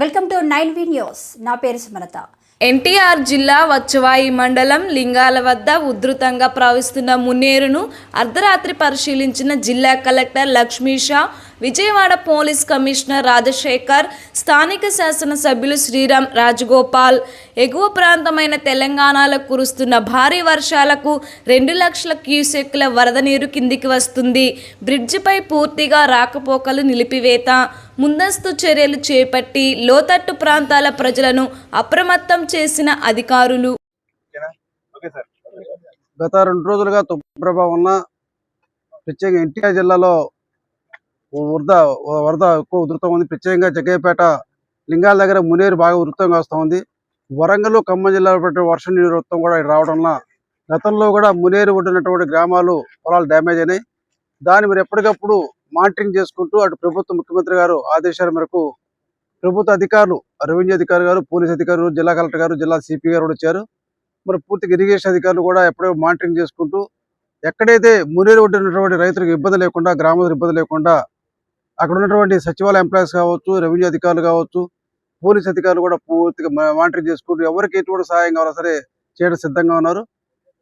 Welcome to nine V news. నా పేరు సుమలత. ఎన్టీఆర్ జిల్లా వచ్చవాయి మండలం లింగాల వద్ద ఉధృతంగా ప్రవహిస్తున్న మున్నేరును అర్ధరాత్రి పరిశీలించిన జిల్లా collector Lakshmisha Vijayawada police commissioner Rajasekhar స్థానిక శాసనసభ్యులు శ్రీరామ్ రాజగోపాల్. ఎగువ ప్రాంతమైన తెలంగాణలో కురుస్తున్న భారీ వర్షాలకు రెండు లక్షల క్యూసెక్ల వరద నీరు కిందికి వస్తుంది. బ్రిడ్జిపై పూర్తిగా రాకపోకలు నిలిపివేత ముందస్తు చర్యలు చేపట్టి లోతట్టు ప్రాంతాల ప్రజలను అప్రమత్తం చేసిన అధికారులు. గత రెండు రోజులుగా తుఫాను ప్రభావం వలన ప్రత్యేకంగా ఎన్టీఆర్ జిల్లాలో వరద వరద ఎక్కువ ఉధృతం ఉంది. ప్రత్యేకంగా జగ్గయ్యపేట లింగాల దగ్గర మునేరు బాగా ఉధృతంగా వస్తూ ఉంది. వరంగల్ ఖమ్మం జిల్లాలో పట్టిన వర్షం నీరు వృత్తం కూడా రావడం వలన గతంలో కూడా మునేరు ఒడ్డునటువంటి గ్రామాలు పొలాలు డ్యామేజ్ అయినాయి. దాన్ని మరి ఎప్పటికప్పుడు మానిటరింగ్ చేసుకుంటూ అటు ప్రభుత్వ ముఖ్యమంత్రి గారు ఆదేశాల మేరకు ప్రభుత్వ అధికారులు రెవెన్యూ అధికారి గారు పోలీస్ అధికారులు జిల్లా కలెక్టర్ గారు జిల్లా సిపి గారు కూడా వచ్చారు. మరి పూర్తిగా ఇరిగేషన్ అధికారులు కూడా ఎప్పుడో మానిటరింగ్ చేసుకుంటూ ఎక్కడైతే మునేరు ఒడ్డు ఉన్నటువంటి రైతులకు ఇబ్బంది లేకుండా గ్రామాలకు ఇబ్బంది లేకుండా అక్కడ ఉన్నటువంటి సచివాలయ ఎంప్లాయీస్ కావచ్చు రెవెన్యూ అధికారులు కావచ్చు పోలీస్ అధికారులు కూడా పూర్తిగా మానిటరింగ్ చేసుకుంటూ ఎవరికి ఎటువంటి సహాయం కావాలో సరే చేయడం సిద్ధంగా ఉన్నారు.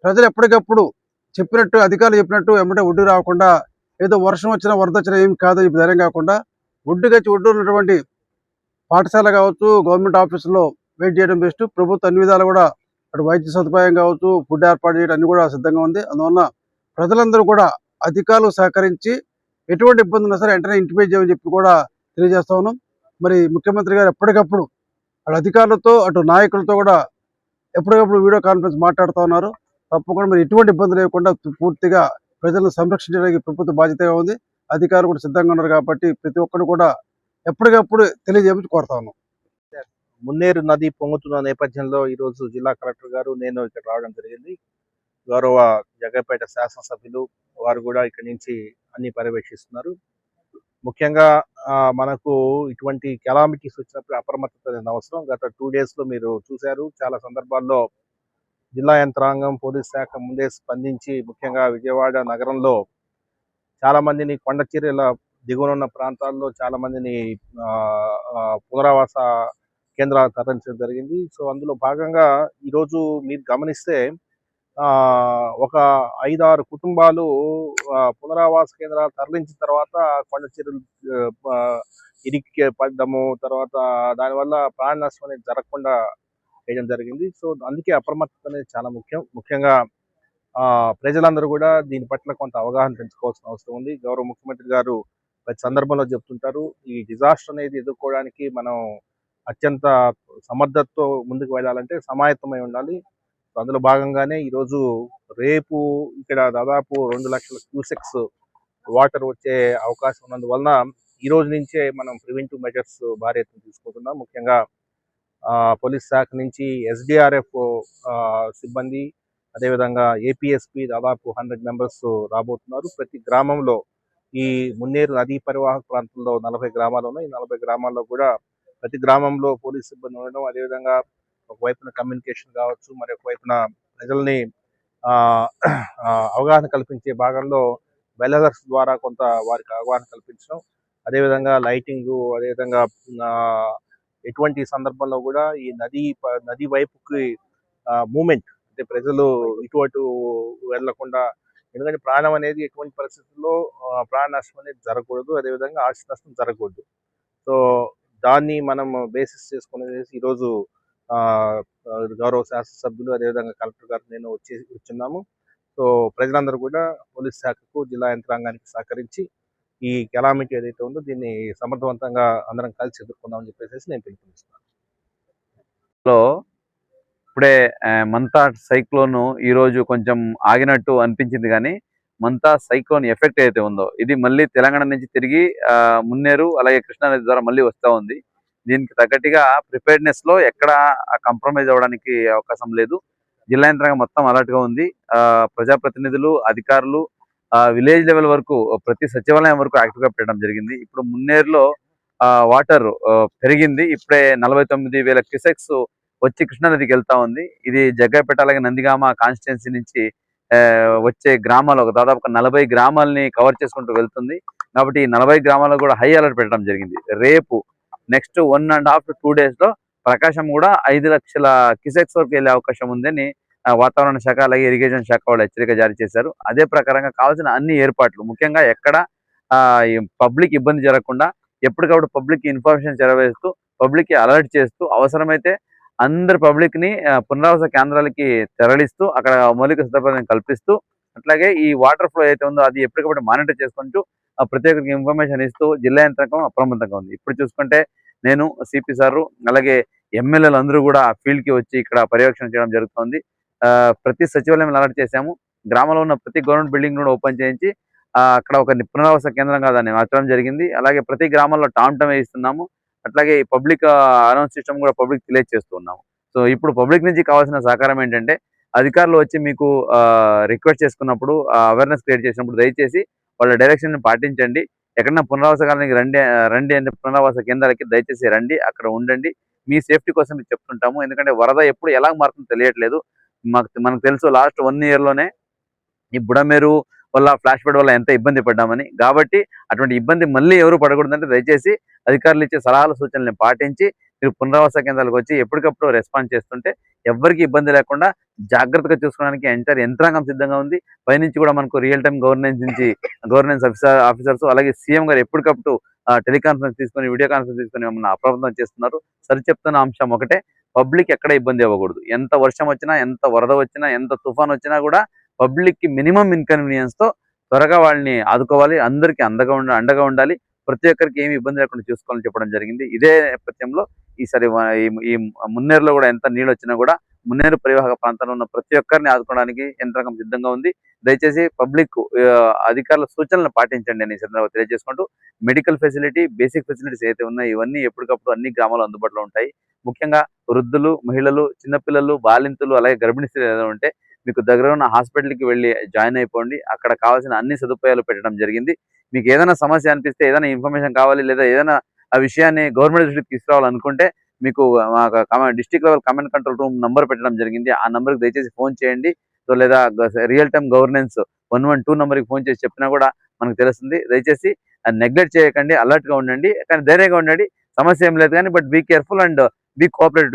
ప్రజలు ఎప్పటికప్పుడు చెప్పినట్టు అధికారులు చెప్పినట్టు వెంబడే ఒడ్డు రాకుండా ఏదో వర్షం వచ్చినా వరద వచ్చినా ఏం కాదు ఇప్పుడు ధైర్యం కాకుండా ఒడ్డుకొచ్చి ఒడ్డు ఉన్నటువంటి పాఠశాల కావచ్చు గవర్నమెంట్ ఆఫీసులో వెయిట్ చేయడం బెస్ట్ ప్రభుత్వం అన్ని విధాలు కూడా అటు వైద్య సదుపాయం కావచ్చు ఫుడ్ ఏర్పాటు చేయడం అన్ని కూడా సిద్ధంగా ఉంది. అందువల్ల ప్రజలందరూ కూడా అధికారులు సహకరించి ఎటువంటి ఇబ్బంది ఉన్నా సరే వెంటనే ఇంటిమేట్ చేయమని చెప్పి కూడా తెలియజేస్తా ఉన్నాం. మరి ముఖ్యమంత్రి గారు ఎప్పటికప్పుడు అటు అధికారులతో అటు నాయకులతో కూడా ఎప్పటికప్పుడు వీడియో కాన్ఫరెన్స్ మాట్లాడుతూ ఉన్నారు. తప్పకుండా మరి ఎటువంటి ఇబ్బంది లేకుండా పూర్తిగా ప్రజలను సంరక్షించడానికి ప్రభుత్వ బాధ్యతగా ఉంది. అధికారులు కూడా సిద్ధంగా ఉన్నారు కాబట్టి ప్రతి ఒక్కరు కూడా ఎప్పటికప్పుడు తెలియజేయమని కోరుతా ఉన్నాం. మున్నేరు నది పొంగుతున్న నేపథ్యంలో ఈరోజు జిల్లా కలెక్టర్ గారు నేను ఇక్కడ రావడం జరిగింది. గౌరవ జగపేట శాసనసభ్యులు వారు కూడా ఇక్కడి నుంచి అన్ని పర్యవేక్షిస్తున్నారు. ముఖ్యంగా ఆ, మనకు ఇటువంటి కెలామిటీస్ వచ్చినప్పుడు అప్రమత్తత అనేది అవసరం. గత టూ డేస్లో మీరు చూశారు. చాలా సందర్భాల్లో జిల్లా యంత్రాంగం పోలీస్ శాఖ ముందే స్పందించి ముఖ్యంగా విజయవాడ నగరంలో చాలా మందిని కొండ దిగువన ఉన్న ప్రాంతాల్లో చాలా మందిని ఆ, పునరావాస కేంద్రాలు తరలించడం జరిగింది. సో అందులో భాగంగా ఈరోజు మీరు గమనిస్తే ఆ ఒక ఐదారు కుటుంబాలు పునరావాస కేంద్రాలు తరలించిన తర్వాత కొండ చీరలు ఇరికి పడ్డము తర్వాత దానివల్ల ప్రాణ నష్టం అనేది జరగకుండా చేయడం జరిగింది. సో అందుకే అప్రమత్తత అనేది చాలా ముఖ్యం. ముఖ్యంగా ఆ ప్రజలందరూ కూడా దీని పట్ల కొంత అవగాహన పెంచుకోవాల్సిన అవసరం ఉంది. గౌరవ ముఖ్యమంత్రి గారు ప్రతి సందర్భంలో చెప్తుంటారు ఈ డిజాస్టర్ అనేది ఎదుర్కోవడానికి మనం అత్యంత సమర్థతతో ముందుకు వెళ్ళాలంటే సమాయత్తమై ఉండాలి. సో అందులో భాగంగానే ఈరోజు రేపు ఇక్కడ దాదాపు రెండు లక్షల క్యూసెక్స్ వాటర్ వచ్చే అవకాశం ఉన్నందువలన ఈ రోజు నుంచే మనం ప్రివెంటివ్ మెజర్స్ భారీ ఎత్తున తీసుకుంటున్నాం. ముఖ్యంగా పోలీస్ శాఖ నుంచి ఎస్డిఆర్ఎఫ్ సిబ్బంది అదేవిధంగా ఏపీఎస్పి దాదాపు హండ్రెడ్ మెంబర్స్ రాబోతున్నారు. ప్రతి గ్రామంలో ఈ మున్నేరు నదీ పరివాహక ప్రాంతంలో నలభై గ్రామాలు ఉన్నాయి ఈ నలభై గ్రామాల్లో కూడా ప్రతి గ్రామంలో పోలీస్ సిబ్బంది ఉండడం అదేవిధంగా ఒకవైపున కమ్యూనికేషన్ కావచ్చు మరి ఒకవైపున ప్రజల్ని ఆ, అవగాహన కల్పించే భాగంలో వెల్లర్స్ ద్వారా కొంత వారికి అవగాహన కల్పించడం అదేవిధంగా లైటింగ్ అదేవిధంగా ఆ, ఎటువంటి సందర్భంలో కూడా ఈ నది నది వైపుకి మూమెంట్ అంటే ప్రజలు ఇటు అటు వెళ్ళకుండా ఎందుకంటే ప్రాణం అనేది ఎటువంటి పరిస్థితుల్లో ప్రాణ నష్టం అనేది జరగకూడదు అదేవిధంగా ఆస్తి నష్టం జరగకూడదు. సో దాన్ని మనం బేసిస్ చేసుకుని ఈరోజు గౌరవ శాసనసభ్యులు అదేవిధంగా కలెక్టర్ గారు నేను వచ్చి వచ్చున్నాము సో ప్రజలందరూ కూడా పోలీస్ శాఖకు జిల్లా యంత్రాంగానికి సహకరించి ఈ కెలామిటీ ఏదైతే ఉందో దీన్ని సమర్థవంతంగా అందరం కలిసి ఎదుర్కొందామని చెప్పేసి నేను పిలుపునిస్తున్నాను. లో ఇప్పుడే మంతా సైక్లోన్ ఈ రోజు కొంచెం ఆగినట్టు అనిపించింది కానీ మంతా సైక్లోన్ ఎఫెక్ట్ అయితే ఉందో ఇది మళ్ళీ తెలంగాణ నుంచి తిరిగి మున్నేరు అలాగే కృష్ణానది ద్వారా మళ్ళీ వస్తూ ఉంది. దీనికి తగ్గట్టుగా ప్రిపేర్నెస్లో ఎక్కడ కాంప్రమైజ్ అవ్వడానికి అవకాశం లేదు. జిల్లా యంత్రాంగం మొత్తం అలర్ట్గా ఉంది. ఆ, ప్రజాప్రతినిధులు అధికారులు విలేజ్ లెవెల్ వరకు ప్రతి సచివాలయం వరకు యాక్టివ్గా పెట్టడం జరిగింది. ఇప్పుడు మున్నేరులో వాటర్ పెరిగింది. ఇప్పుడే నలభై తొమ్మిది వేల క్యూసెక్స్ వచ్చి కృష్ణానదికి వెళ్తా ఉంది. ఇది జగ్గపేట అలాగే నందిగామ కాన్స్టిట్యున్సీ నుంచి వచ్చే గ్రామాలు ఒక దాదాపు ఒక నలభై గ్రామాలని కవర్ చేసుకుంటూ వెళ్తుంది. కాబట్టి ఈ నలభై గ్రామాలకు కూడా హై అలర్ట్ పెట్టడం జరిగింది. రేపు next one and half two డేస్లో ప్రకాశం కూడా ఐదు లక్షల కిసెక్స్ వరకు వెళ్ళే అవకాశం ఉందని వాతావరణ శాఖ అలాగే ఇరిగేషన్ శాఖ వాళ్ళు హెచ్చరిక జారీ చేశారు. అదే ప్రకారంగా కావాల్సిన అన్ని ఏర్పాట్లు ముఖ్యంగా ఎక్కడ పబ్లిక్ ఇబ్బంది జరగకుండా ఎప్పటికప్పుడు పబ్లిక్ ఇన్ఫర్మేషన్ చేరవేస్తూ పబ్లిక్కి అలర్ట్ చేస్తూ అవసరమైతే అందరి పబ్లిక్ని పునరావాస కేంద్రాలకి తరలిస్తూ అక్కడ మౌలిక సదుపాయాలను కల్పిస్తూ అట్లాగే ఈ వాటర్ ఫ్లో అయితే ఉందో అది ఎప్పటికప్పుడు మానిటర్ చేసుకుంటూ ఆ ప్రతి ఒక్కరికి ఇన్ఫర్మేషన్ ఇస్తూ జిల్లా యంత్రాంగం అప్రమత్తంగా ఉంది. ఇప్పుడు చూసుకుంటే నేను సిపి సారు అలాగే ఎమ్మెల్యేలు అందరూ కూడా ఫీల్డ్కి వచ్చి ఇక్కడ పర్యవేక్షణ చేయడం జరుగుతుంది. ప్రతి సచివాలయం అలర్ట్ చేశాము. గ్రామంలో ఉన్న ప్రతి గవర్నమెంట్ బిల్డింగ్ కూడా ఓపెన్ చేయించి అక్కడ ఒక పునరావాస కేంద్రంగా దాన్ని మార్చడం జరిగింది. అలాగే ప్రతి గ్రామంలో టామ్ టమ్ వేయిస్తున్నాము. అట్లాగే పబ్లిక్ అనౌన్స్ సిస్టమ్ కూడా పబ్లిక్ తెలియజేస్తున్నాము సో ఇప్పుడు పబ్లిక్ నుంచి కావాల్సిన సహకారం ఏంటంటే అధికారులు వచ్చి మీకు రిక్వెస్ట్ చేసుకున్నప్పుడు అవేర్నెస్ క్రియేట్ చేసినప్పుడు దయచేసి వాళ్ళ డైరెక్షన్ పాటించండి. ఎక్కడన్నా పునరావాస కాలనీకి రండి రండి అంటే పునరావాస కేంద్రాలకి దయచేసి రండి. అక్కడ ఉండండి. మీ సేఫ్టీ కోసం చెప్తుంటాము. ఎందుకంటే వరద ఎప్పుడు ఎలా మారుతుందో తెలియట్లేదు. మాకు మనకు తెలుసు లాస్ట్ వన్ ఇయర్లోనే ఈ బుడమేరు వల్ల ఫ్లాష్ ఫ్లడ్ వల్ల ఎంత ఇబ్బంది పడ్డామని. కాబట్టి అటువంటి ఇబ్బంది మళ్ళీ ఎవరు పడకూడదంటే దయచేసి అధికారులు ఇచ్చే సలహాలు సూచనలను పాటించి మీరు పునరావాస కేంద్రాలకు వచ్చి ఎప్పటికప్పుడు రెస్పాన్స్ చేస్తుంటే ఎవరికి ఇబ్బంది లేకుండా జాగ్రత్తగా చూసుకోవడానికి ఎంటర్ యంత్రాంగం సిద్ధంగా ఉంది. పైనుంచి కూడా మనకు రియల్ టైం గవర్నెన్స్ నుంచి గవర్నెన్స్ ఆఫీసర్ ఆఫీసర్స్ అలాగే సీఎం గారు ఎప్పటికప్పుడు టెలికాన్ఫరెన్స్ తీసుకొని వీడియో కాన్ఫరెన్స్ తీసుకొని మమ్మల్ని అప్రమత్తం చేస్తున్నారు. సరి చెప్తున్న అంశం ఒకటే. పబ్లిక్ ఎక్కడ ఇబ్బంది అవ్వకూడదు. ఎంత వర్షం వచ్చినా ఎంత వరద వచ్చినా ఎంత తుఫాన్ వచ్చినా కూడా పబ్లిక్కి మినిమం ఇన్కన్వీనియన్స్తో త్వరగా వాళ్ళని ఆదుకోవాలి. అందరికీ అందగా ఉండ అండగా ఉండాలి. ప్రతి ఒక్కరికి ఏమి ఇబ్బంది లేకుండా చూసుకోవాలని చెప్పడం జరిగింది. ఇదే నేపథ్యంలో ఈసారి ఈ- ఈ మున్నేరులో కూడా ఎంత నీళ్ళు వచ్చినా కూడా మున్నేరు పరివాహక ప్రాంతంలో ఉన్న ప్రతి ఒక్కరిని ఆదుకోవడానికి యంత్రాంగం సిద్ధంగా ఉంది. దయచేసి పబ్లిక్ అధికారుల సూచనలను పాటించండి అని సందర్భంగా తెలియజేసుకుంటూ మెడికల్ ఫెసిలిటీ బేసిక్ ఫెసిలిటీస్ అయితే ఉన్నాయో ఇవన్నీ ఎప్పటికప్పుడు అన్ని గ్రామాల్లో అందుబాటులో ఉంటాయి. ముఖ్యంగా వృద్ధులు మహిళలు చిన్నపిల్లలు బాలింతులు అలాగే గర్భిణీ స్త్రీలు ఏదైనా ఉంటే మీకు దగ్గర ఉన్న హాస్పిటల్కి వెళ్ళి జాయిన్ అయిపోండి. అక్కడ కావాల్సిన అన్ని సదుపాయాలు పెట్టడం జరిగింది. మీకు ఏదైనా సమస్య అనిపిస్తే ఏదైనా ఇన్ఫర్మేషన్ కావాలి లేదా ఏదైనా ఆ విషయాన్ని గవర్నమెంట్ దృష్టికి తీసుకురావాలనుకుంటే మీకు district level command control room number పెట్టడం జరిగింది. ఆ నంబర్కి దయచేసి ఫోన్ చేయండి. సో లేదా real time governance one one two నెంబర్కి ఫోన్ చేసి చెప్పినా కూడా మనకు తెలుస్తుంది. దయచేసి నెగ్లెక్ట్ చేయకండి అలర్ట్గా ఉండండి కానీ ధైర్యంగా ఉండండి. సమస్య ఏం లేదు కానీ but be careful and be cooperative